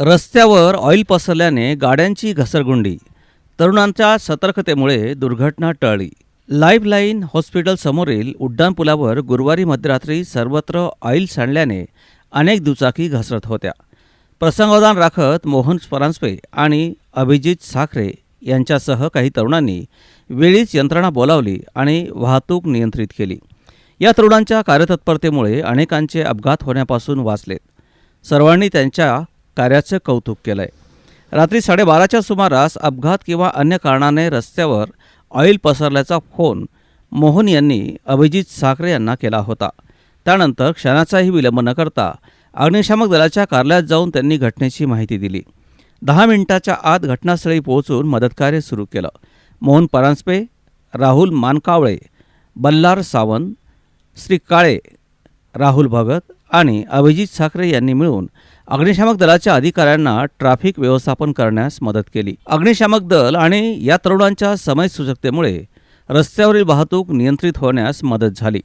रस्त्यावर ऑइल पसरल्याने गाड्यांची घसरगुंडी तरुणांच्या सतर्कतेमुळे दुर्घटना टळली. लाईफलाईन हॉस्पिटलसमोरील उड्डाणपुलावर गुरुवारी मध्यरात्री सर्वत्र ऑइल सांडल्याने अनेक दुचाकी घसरत होत्या. प्रसंगावधान राखत मोहन परांजपे आणि अभिजित साखरे यांच्यासह काही तरुणांनी वेळीच यंत्रणा बोलावली आणि वाहतूक नियंत्रित केली. या तरुणांच्या कार्यतत्परतेमुळे अनेकांचे अपघात होण्यापासून वाचलेत. सर्वांनी त्यांच्या कार्याचं कौतुक केलंय. रात्री साडेबाराच्या सुमारास अपघात किंवा अन्य कारणाने रस्त्यावर ऑइल पसरल्याचा फोन मोहन यांनी अभिजित साखरे यांना केला होता. त्यानंतर क्षणाचाही विलंब न करता अग्निशामक दलाच्या कार्यालयात जाऊन त्यांनी घटनेची माहिती दिली. दहा मिनिटाच्या आत घटनास्थळी पोहोचून मदतकार्य सुरू केलं. मोहन परांजपे राहुल मानकावळे बल्लार सावंत श्री काळे राहुल भगत आणि अभिजित साखरे यांनी मिळून अग्निशामक दलाच्या अधिकाऱ्यांना ट्रॅफिक व्यवस्थापन करण्यास मदत केली. अग्निशामक दल आणि या तरुणांच्या समयसूचकतेमुळे रस्त्यावरील वाहतूक नियंत्रित होण्यास मदत झाली.